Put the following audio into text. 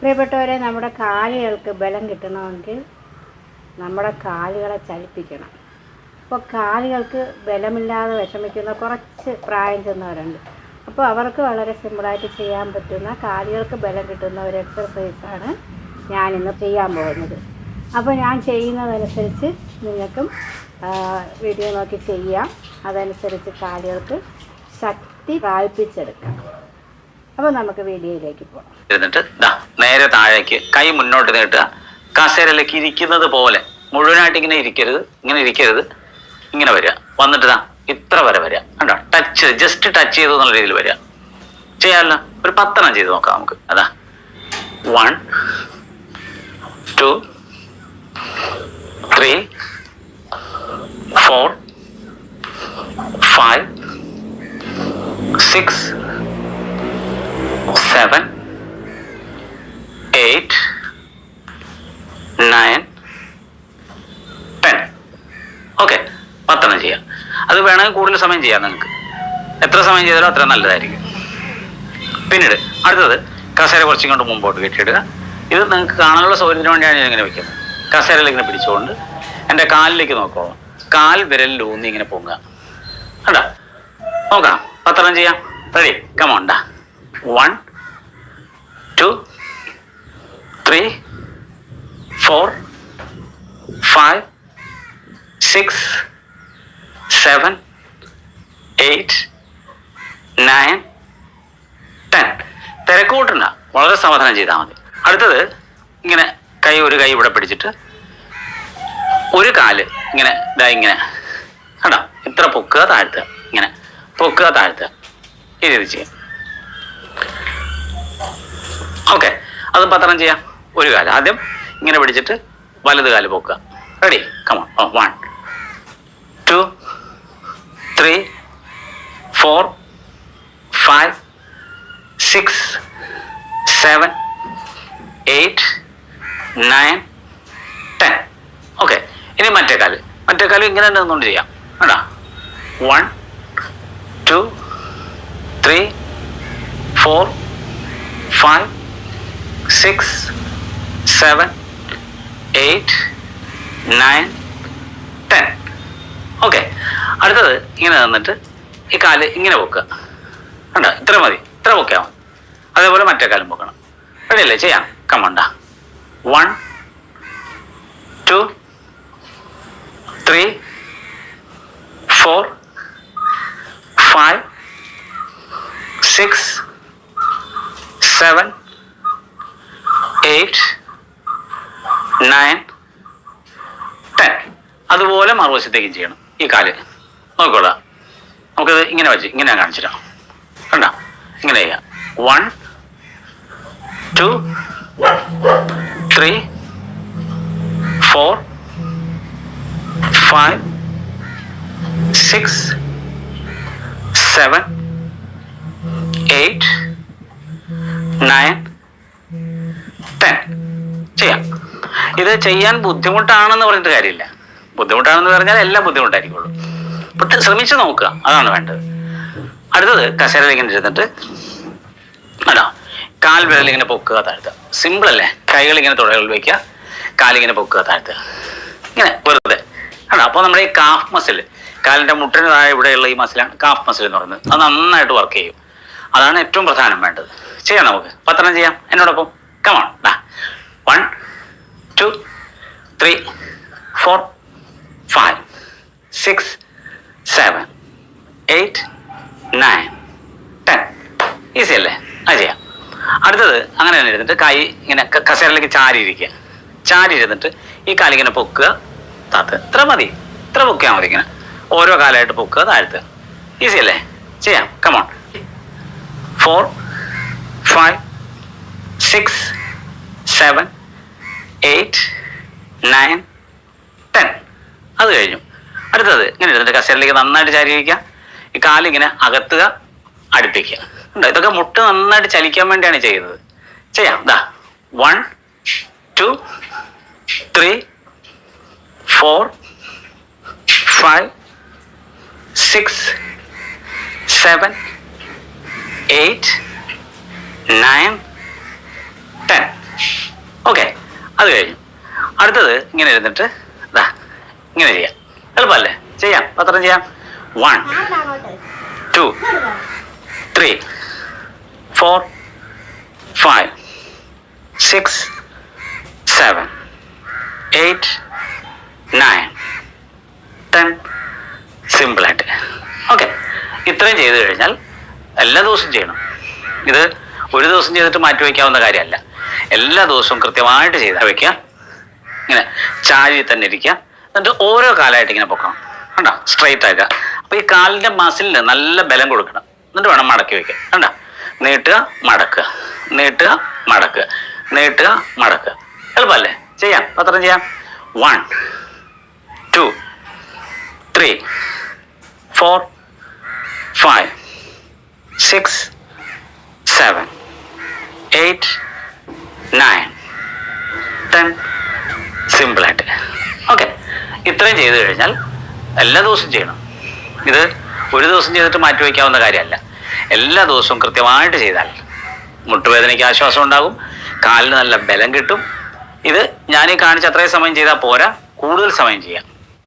പ്രിയപ്പെട്ടവരെ നമ്മുടെ കാലുകൾക്ക് ബലം കിട്ടണമെങ്കിൽ നമ്മുടെ കാലുകളെ ചലിപ്പിക്കണം. അപ്പോൾ കാലുകൾക്ക് ബലമില്ലാതെ വിഷമിക്കുന്ന കുറച്ച് പ്രായം ചെന്നവരുണ്ട്. അപ്പോൾ അവർക്ക് വളരെ സിമ്പിളായിട്ട് ചെയ്യാൻ പറ്റുന്ന കാലുകൾക്ക് ബലം കിട്ടുന്ന ഒരു എക്സർസൈസാണ് ഞാനിന്ന് ചെയ്യാൻ പോകുന്നത്. അപ്പോൾ ഞാൻ ചെയ്യുന്നതനുസരിച്ച് നിങ്ങൾക്കും വീഡിയോ നോക്കി ചെയ്യാം. അതനുസരിച്ച് കാലുകൾക്ക് ശക്തി പ്രാപിപ്പിച്ചെടുക്കാം. അപ്പോൾ നമുക്ക് വീഡിയോയിലേക്ക് പോകാം. എന്നിട്ട് നേരെ താഴേക്ക് കൈ മുന്നോട്ട് നീട്ടുക. കസേരയിലേക്ക് ഇരിക്കുന്നത് പോലെ. മുഴുവനായിട്ട് ഇങ്ങനെ ഇരിക്കരുത്. ഇങ്ങനെ ഇരിക്കരുത്. ഇങ്ങനെ വരിക. വന്നിട്ട് ദാ ഇത്ര വരെ വരിക. കണ്ടോ? ടച്ച് ജസ്റ്റ് ടച്ച് ചെയ്തു എന്നുള്ള രീതിയിൽ വരിക. ചെയ്യാമല്ലോ ഒരു പത്തെണ്ണം ചെയ്ത് നോക്കാം നമുക്ക്. അതാ. One two three four five six seven eight nine ten okay പത്തെണ്ണം ചെയ്യാം അത് വേണമെങ്കിൽ കൂടുതൽ സമയം ചെയ്യാം നിങ്ങൾക്ക്. എത്ര സമയം ചെയ്താലും അത്ര നല്ലതായിരിക്കും. പിന്നീട് അടുത്തത് കസേര കുറച്ചും കൊണ്ട് മുമ്പോട്ട് കെട്ടിയിടുക. ഇത് നിങ്ങൾക്ക് കാണാനുള്ള സൗകര്യത്തിന് വേണ്ടിയാണ് ഞാൻ ഇങ്ങനെ വെക്കുന്നത്. കസേരയിൽ ഇങ്ങനെ പിടിച്ചുകൊണ്ട് എന്റെ കാലിലേക്ക് നോക്കോളാം കാൽ വിരലിൽ ഊന്നി ഇങ്ങനെ പൊങ്ങുക. കണ്ട? നോക്കാം പത്രം ചെയ്യാം. Ready കമോണ്ട one two three four five six seven eight nine ten തിരക്കൂട്ടണ്ട വളരെ സമാധാനം ചെയ്താൽ മതി. അടുത്തത് ഇങ്ങനെ കൈ ഒരു കൈ ഇവിടെ പിടിച്ചിട്ട് ഒരു കാൽ ഇങ്ങനെ ഇതാ ഇങ്ങനെ. കണ്ടോ? ഇത്ര പൊക്കുക താഴ്ത്തുക. ഇങ്ങനെ പൊക്കുക താഴ്ത്തുക. ഈ രീതി ചെയ്യാം. ഓക്കെ അത് പത്രം ചെയ്യാം. ഒരു കാൽ. ആദ്യം ഇങ്ങനെ പിടിച്ചിട്ട് വലത് കാൽ പൊക്കുക. Ready come on one two three four five six seven eight nine ten okay ഇനി മറ്റേ കാൽ. മറ്റേ കാൽ ഇങ്ങനെ തന്നെ നിന്നുകൊണ്ട് ചെയ്യാം കേട്ടോ one two three four five six seven eight nine ten okay അടുത്തത് ഇങ്ങനെ തന്നിട്ട് ഈ കാൽ ഇങ്ങനെ പൊക്കുക. കണ്ടോ? ഇത്ര മതി. ഇത്ര പൊക്കിയാൽ മതി. അതേപോലെ മറ്റേ കാലം പൊക്കണം. റെഡിയല്ലേ? ചെയ്യാം. കമണ്ട one two three four five six seven eight nine ten അതുപോലെ മറുവശത്തേക്കും ചെയ്യണം. ഈ കാൽ. നോക്കോളാം നമുക്കത് ഇങ്ങനെ വെച്ച് ഇങ്ങനെ ഞാൻ കാണിച്ചിട്ടാ കണ്ട? ഇങ്ങനെ ചെയ്യാം. One two three four five six seven eight nine ten ചെയ്യാം. ഇത് ചെയ്യാൻ ബുദ്ധിമുട്ടാണെന്ന് പറഞ്ഞിട്ട് കാര്യമില്ല. ബുദ്ധിമുട്ടാണെന്ന് പറഞ്ഞാൽ എല്ലാം ബുദ്ധിമുട്ടായിരിക്കുള്ളൂ. ശ്രമിച്ചു നോക്കുക. അതാണ് വേണ്ടത്. അടുത്തത് കസേരയിൽ ഇങ്ങനെ ഇരുന്നിട്ട് അല്ല കാൽ വിരൽ ഇങ്ങനെ പൊക്കുക താഴ്ത്തുക. സിമ്പിൾ അല്ലേ? കൈകൾ ഇങ്ങനെ തുടകളിൽ വയ്ക്കുക കാലിങ്ങനെ പൊക്കുക താഴ്ത്തുക. ഇങ്ങനെ വെറുതെ. ആണ് അപ്പോൾ നമ്മുടെ ഈ കാഫ് മസിൽ കാലിന്റെ മുട്ടിന് താഴെ ഇവിടെയുള്ള ഈ മസിലാണ് കാഫ് മസിൽ എന്ന് പറയുന്നത്. അത് നന്നായിട്ട് വർക്ക് ചെയ്യും. അതാണ് ഏറ്റവും പ്രധാനം വേണ്ടത്. ചെയ്യാം നമുക്ക്. പത്രം ചെയ്യാം. എന്നോടൊപ്പം. Come on one two three four five six seven eight nine ten easy അല്ലേ? അത് ചെയ്യാം. അടുത്തത് അങ്ങനെ തന്നെ ഇരുന്നിട്ട് കൈ ഇങ്ങനെ കസേരയിലേക്ക് ചാരി ഇരിക്കുക ചാരി ഇരുന്നിട്ട് ഈ കാലിങ്ങനെ പൊക്കുക താത്ത്. ഇത്ര മതി. ഇത്ര പൊക്കിയാൽ മതി ഇങ്ങനെ. ഓരോ കാലമായിട്ട് പൊക്കുക താഴ്ത്തുക. ഈസി അല്ലേ? ചെയ്യാം. Come on four five six seven eight nine ten അത് കഴിഞ്ഞു. അടുത്തത് ഇങ്ങനെ ഇരുന്നിട്ട് കസേരയിലേക്ക് നന്നായിട്ട് ചാരിയിരിക്കുക ഈ കാലിങ്ങനെ അകത്തുക അടുപ്പിക്കുക. ഉണ്ടോ ഇതൊക്കെ മുട്ട് നന്നായിട്ട് ചലിക്കാൻ വേണ്ടിയാണ് ചെയ്യുന്നത്. ചെയ്യാം. ദാ. One two three four five six seven eight nine ten okay അത് കഴിഞ്ഞു. അടുത്തത് ഇങ്ങനെ ഇരുന്നിട്ട് ദാ ഇങ്ങനെ ചെയ്യാം. എളുപ്പമല്ലേ? ചെയ്യാം. പത്രം ചെയ്യാം. One two three four five six seven eight nine ten സിമ്പിളായിട്ട് ഓക്കെ ഇത്രയും ചെയ്ത് കഴിഞ്ഞാൽ എല്ലാ ദിവസവും ചെയ്യണം. ഇത് ഒരു ദിവസം ചെയ്തിട്ട് മാറ്റി വയ്ക്കാവുന്ന കാര്യമല്ല. എല്ലാ ദിവസവും കൃത്യമായിട്ട് ചെയ്താൽ വയ്ക്കുക. ഇങ്ങനെ ചാരി തന്നെ ഇരിക്കുക. എന്നിട്ട് ഓരോ കാലായിട്ട് ഇങ്ങനെ പൊക്കണം. കണ്ടോ? സ്ട്രെയിറ്റ് ആക്കുക അപ്പൊ ഈ കാലിന്റെ മസിലിന് നല്ല ബലം കൊടുക്കണം. എന്നിട്ട് വേണം മടക്കി വെക്കാൻ. കണ്ടോ? നീട്ടുക മടക്കുക. നീട്ടുക മടക്കുക. നീട്ടുക മടക്കുക. എളുപ്പമല്ലേ? ചെയ്യാം. പത്രം ചെയ്യാം? One two three four five six seven eight nine ten സിമ്പിളായിട്ട് ഇത്രയും ചെയ്തു കഴിഞ്ഞാൽ എല്ലാ ദിവസവും ചെയ്യണം. ഇത് ഒരു ദിവസം ചെയ്തിട്ട് മാറ്റി വയ്ക്കാവുന്ന കാര്യമല്ല. എല്ലാ ദിവസവും കൃത്യമായിട്ട് ചെയ്താൽ മുട്ടുവേദനയ്ക്ക് ആശ്വാസം ഉണ്ടാകും കാലിന് നല്ല ബലം കിട്ടും. ഇത് ഞാൻ ഈ കാണിച്ച അത്രയും സമയം ചെയ്താൽ പോരാ. കൂടുതൽ സമയം ചെയ്യാം.